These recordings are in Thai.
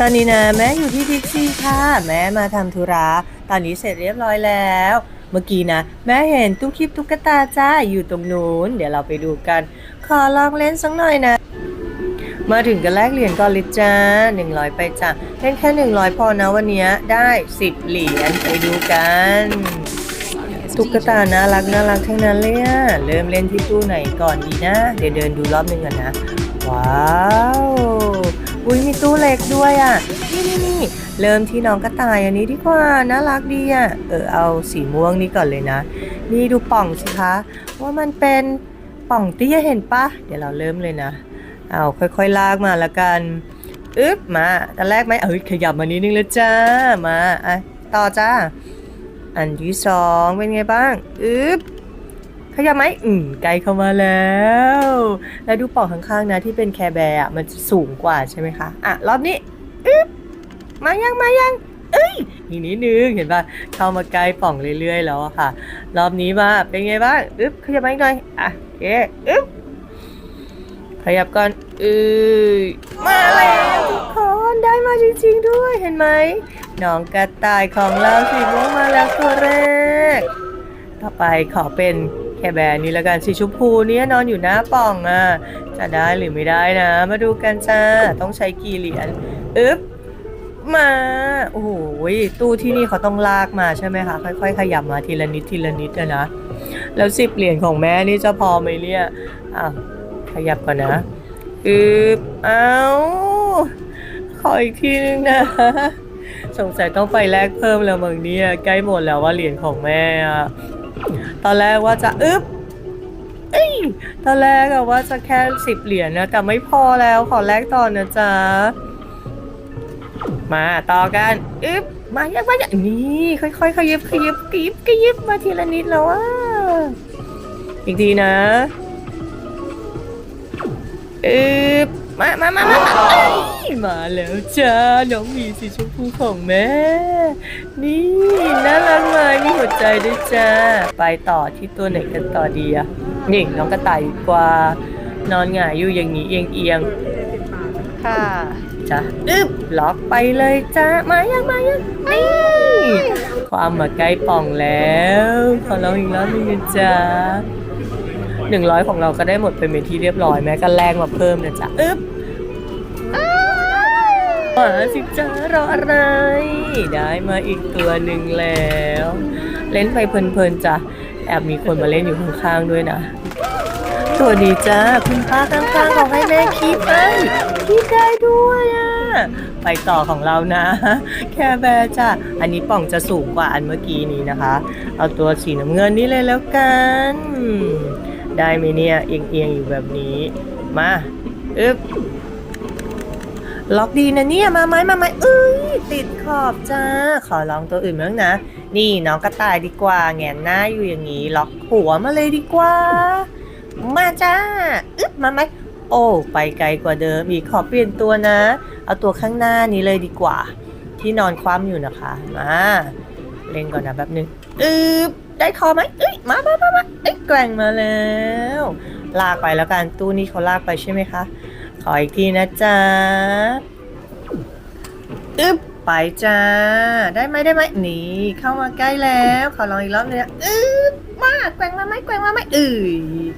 ตอนนี้นะแม่อยู่ที่บิ๊กซี่ค่ะ แม่มาทำธุระตอนนี้เสร็จเรียบร้อยแล้ว เมื่อกี้นะแม่เห็นตุ๊กคลิปตุ๊กตาจ้าอยู่ตรงนู้น เดี๋ยวเราไปดูกัน ขอลองเล่นสักหน่อยนะ มาถึงกันแลกเหรียญก่อนเลยจ้า100ไปจ้ะเล่นแค่100พอนะวันนี้ได้10เหรียญไปดูกัน ตุ๊กตาน่ารักน่ารักทั้งนั้นเลยอะเริ่มเล่นที่ตู้ไหนก่อนดีนะ เดี๋ยวเดินดูรอบนึงก่อนนะ ว้าว ด้วยอะนี่นี่นี่เริ่มที่น้องกระต่ายอันนี้ดีกว่าน่ารักดีอะเออเอาสีม่วงนี้ก่อนเลยนะ นี่ดูป่องสิคะ ว่ามันเป็นป่องเตี้ยเห็นปะเดี๋ยวเราเริ่มเลยนะ เอาค่อยๆลากมาละกันอึ๊บมาตอนแรกไหมเอ้ยขยับมานิดนึงแล้วจ้ามาอะต่อจ้า อันที่สองเป็นไงบ้างอึ๊บ ขยับไหมอืมไกลเข้ามาแล้ว แล้วดูป่องข้างๆนะที่เป็นแคร์แบร์อะมันสูงกว่าใช่ไหมคะอะรอบนี้อึ๊บมายังมายังเอ้ยอีกนิดนึงเห็นป่ะเข้ามาใกล้ป่องเรื่อยๆแล้วอะค่ะ รอบนี้มาเป็นไงบ้างอึ๊บขยับมาอีกหน่อยอะโอเคอึ๊บขยับก่อนเอ้ยมาแล้วทุกคนได้มาจริงๆด้วยเห็นไหมน้องกระต่ายของเราสีม่วงมาแล้วตัวแรก ต่อไปขอเป็น แคร์แบร์นี้ล้วกันสีชมพูเนี่ยนอนอยู่หน้าป่องอะจะได้หรือไม่ได้นะ มาดูกันจ้าต้องใช้กี่เหรียญอึ๊บมาโอ้โหตู้ที่นี่เขาต้องลากมาใช่ไหมคะค่อยๆ ขยับมาทีละนิดทีละนิดนะแล้วสิบเหรียญของแม่นี่จะพอไหมเนี่ยอะขยับก่อนนะอึบเอาขออีกทีนึงนะสงสัยต้องไปแลกเพิ่มแล้วมึงเนี่ยใกล้หมดแล้วว่าเหรียญของแม่อะ ตอนแรกว่าจะอึ๊บเอ้ยตอนแรกอะว่าจะแค่สิบเหรียญนะแต่ไม่พอแล้วขอแลกต่อนะจ๊ะ มาต่อกันอึ๊บมายังมาอย่างนี่ค่อยๆขยิบขยิบขยิบขยิบมาทีละนิดแล้วอะอีกทีนะอึ๊บ มามามามามาเอ้ยมาแล้วจ้าน้องหมีสีชมพูของแม่ นี่น่ารักไหมมีหัวใจด้วยจ้า ไปต่อที่ตัวไหนกันต่อดีอะนี่น้องกระต่ายดีกว่านอนหงายอยู่อย่างนี้เอียงเอียงๆค่ะจ้ะอึบล็อกไปเลยจ้ามายังมายังนี่ความมาใกล้ป่องแล้ว ขอลองอีกรอบหนึงนะจ้า หนึ่งร้อยของเราก็ได้หมดไปเป็นที่เรียบร้อยแม้ก็แลกมาเพิ่มนะจ๊ะอึ๊บมาสิจ้ารออะไร ได้มาอีกตัวหนึ่งแล้ว เล่นไปเพลินๆจ้ะแอบมีคนมาเล่นอยู่ข้างๆด้วยนะตัวดีจ้าคุณป้าข้างๆของให้แม่คีบไปคีบได้ด้วยอะไปต่อของเรานะ แค่แบร์จ้ะอันนี้ป่องจะสูงกว่าอันเมื่อกี้นี้นะคะ เอาตัวสีน้ำเงินนี่เลยแล้วกัน ได้ไหมเนี่ย เอียงๆอยู่แบบนี้ มาอึ๊บล็อกดีนะเนี่ย มาไหมมาไหมเอ้ย ติดขอบจ้า ขอลองตัวอื่นบ้างนะ นี่น้องกระต่ายดีกว่า แงนหน้าอยู่อย่างนี้ ล็อกหัวมาเลยดีกว่า มาจ้า อึ๊บ มาไหม โอ้ ไปไกลกว่าเดิมอีกขอเปลี่ยนตัวนะ เอาตัวข้างหน้านี้เลยดีกว่า ที่นอนคว่ำอยู่นะคะ มา เล่นก่อนนะแป๊บนึง อึ๊บ ได้คอไหมเอ้ยมามามามาเอ้ยแกว่งมาแล้ว ลากไปแล้วกันตู้นี้เขาลากไปใช่ไหมคะ ขออีกทีนะจ๊ะอึ๊บไปจ้า ได้ไหมได้ไหมนี่เข้ามาใกล้แล้ว ขอลองอีกรอบนึงอึ๊บมาแกว่งมาไหมแกว่งมาไหมเอ้ย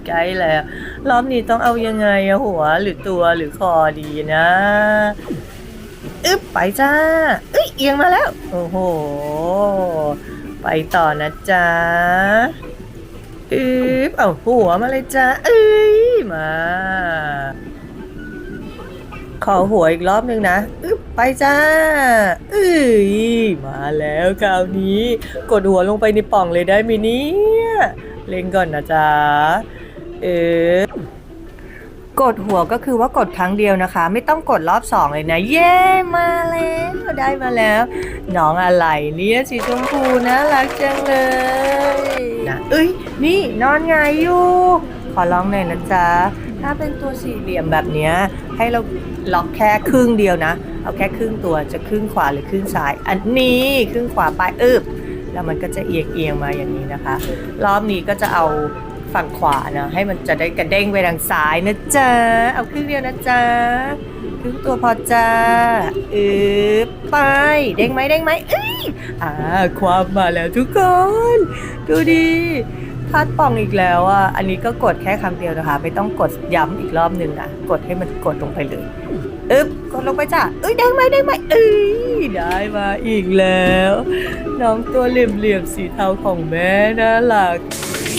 ใกล้แล้ว รอบนี้ต้องเอายังไงอะหัวหรือตัวหรือคอดีนะอึ๊บไปจ้าเอ้ยเอียงมาแล้ว โอ้โห ไปต่อนะจ๊ะอึ๊บเอาหัวมาเลยจ้าเอ้ยมา ขอหัวอีกรอบนึงนะอึ๊บไปจ้าเอ้ยมาแล้วคราวนี้ กดหัวลงไปในป่องเลยได้ไหมเนี่ยเล่นก่อนนะจ๊ะเออ กดหัวก็คือว่ากดครั้งเดียวนะคะ ไม่ต้องกดรอบสองเลยนะ เย้ มาแล้วได้มาแล้ว น้องอะไรเนี่ยสีชมพูน่ารักจังเลยนะเอ้ยนี่นอนไงอยู่ ขอลองหน่อยนะจ๊ะถ้าเป็นตัวสี่เหลี่ยมแบบนี้ให้เราล็อกแค่ครึ่งเดียวนะ เอาแค่ครึ่งตัวจะครึ่งขวาหรือครึ่งซ้าย อันนี้ครึ่งขวาไปอึบแล้วมันก็จะเอียงเอียงมาอย่างนี้นะคะ รอบนี้ก็จะเอา ฝั่งขวานะ ให้มันจะได้กระเด้งไปทางซ้ายนะจ๊ะ เอาครึ่งเดียวนะจ๊ะครึ่งตัวพอจ้าอืบไป เด้งไหมเด้งไหมเอ้ยอ่า ความมาแล้วทุกคน ดูดิพลาดป่องอีกแล้วอะ อันนี้ก็กดแค่ครั้งเดียวนะคะ ไม่ต้องกดย้ำอีกรอบหนึ่งนะ กดให้มันกดลงไปเลยอึ๊บกดลงไปจ้ะเอ้ยเด้งไหมเด้งไหมเอ้ยได้มาอีกแล้ว น้องตัวเหลี่ยมๆสีเทาของแม่น่ารัก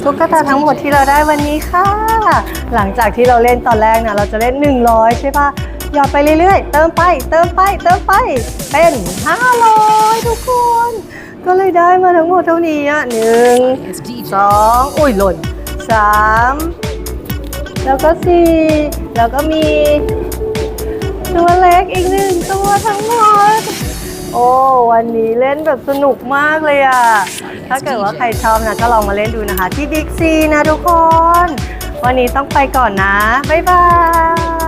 ตุ๊กตาทั้งหมดที่เราได้วันนี้ค่ะ หลังจากที่เราเล่นตอนแรกนะเราจะเล่น 100 ใช่ปะหยอดไปเรื่อยๆ เติมไป เติมไป เติมไป เป็น 500 ทุกคน ก็เลยได้มาทั้งหมดเท่านี้อะหนึ่งสองอุ้ยหล่นสามแล้วก็สี่แล้วก็มี ตัวเล็กอีกหนึ่งตัวทั้งหมด วันนี้เล่นแบบสนุกมากเลยอะ ถ้าเกิดว่าใครชอบนะก็ลองมาเล่นดูนะคะ ที่บิ๊กซีนะทุกคน วันนี้ต้องไปก่อนนะ บ๊ายบาย